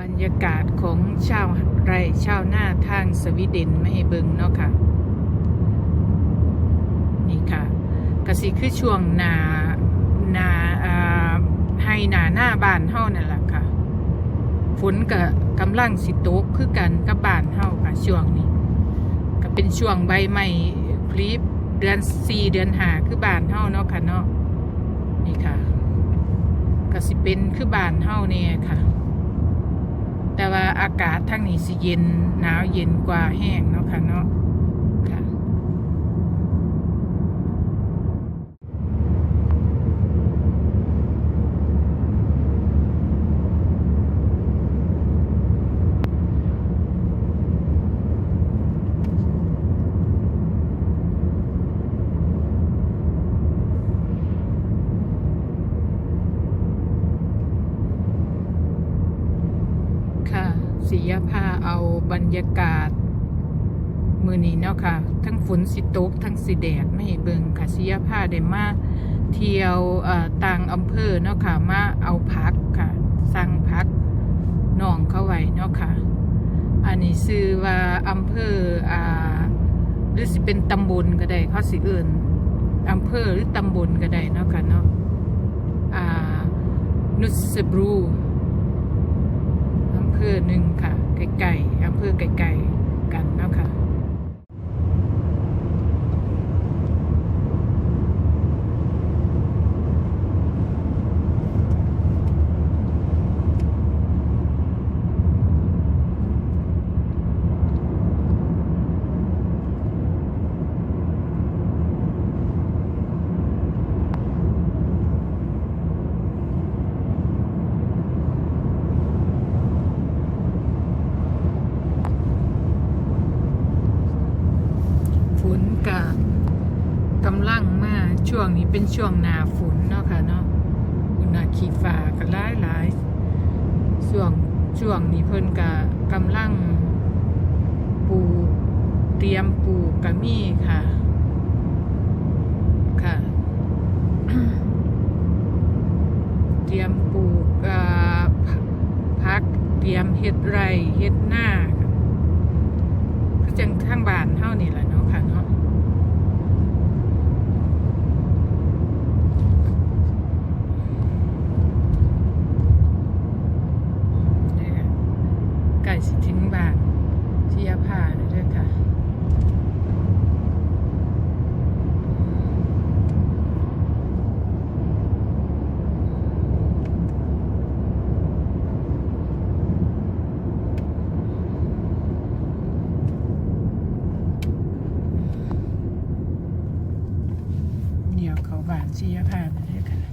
บรรยากาศของชาวไร่ชาวนาทางสวีเดนไม่ให้เบิงเนาะค่ะ นี่ค่ะกสิคือช่วงนานาอ่าให้นาหน้าบ้านเฮานั่นแหละค่ะฝนก็กำลังสิตกคือกันกับบ้านเฮาค่ะช่วงนี้ ก็เป็นช่วงใบไม้พลีบเดือนสี่เดือนหาคือบ้านเฮาเนาะค่ะเนาะนี่ค่ะก็สิเป็นคือบ้านเฮาเนี่ยค่ะ แต่ว่าอากาศทั้งนี้สิเย็นหนาวเย็นกว่าแห้งเนาะค่ะเนาะ ค่ะ สียพาเอาบรรยากาศ มือนี้เนาะค่ะ ทั้งฝนสิตกทั้งสีแดดไม่เบิงค่ะสียพาได้มาเที่ยวต่างอำเภอเนาะค่ะมาเอาพักค่ะสั่งพักน้องเข้าไว้เนาะค่ะ อันนี้ซื้อว่าอำเภออ่าหรือสิเป็นตำบลก็ได้เขาสิเอื่นอำเภอหรือตำบลก็ได้เนาะค่ะเนาะอ่านุสบรู อำเภอหนึ่งค่ะ ไกลๆอำเภอไกลๆกันเนาะค่ะ ฝน กะกำลังมาช่วงนี้เป็นช่วงหนาฝนเนาะค่ะเนาะอุณหขีฟ้าก็หลายหลายๆช่วงช่วงนี้เพิ่นกะกำลังปูเตรียมปูกกะมีค่ะ ค่ะ เตรียมปลูกอ่าพักเตรียมเฮ็ดไรเฮ็ดหน้าค่ะคือจังข้างบ้านเท่านี่แหละเนี่ยไก่สิทิ้งบ้านที่ยาพาเลยด้วยค่ะ เดี๋ยวเขาบานที่ยาพาไปด้วยค่ะ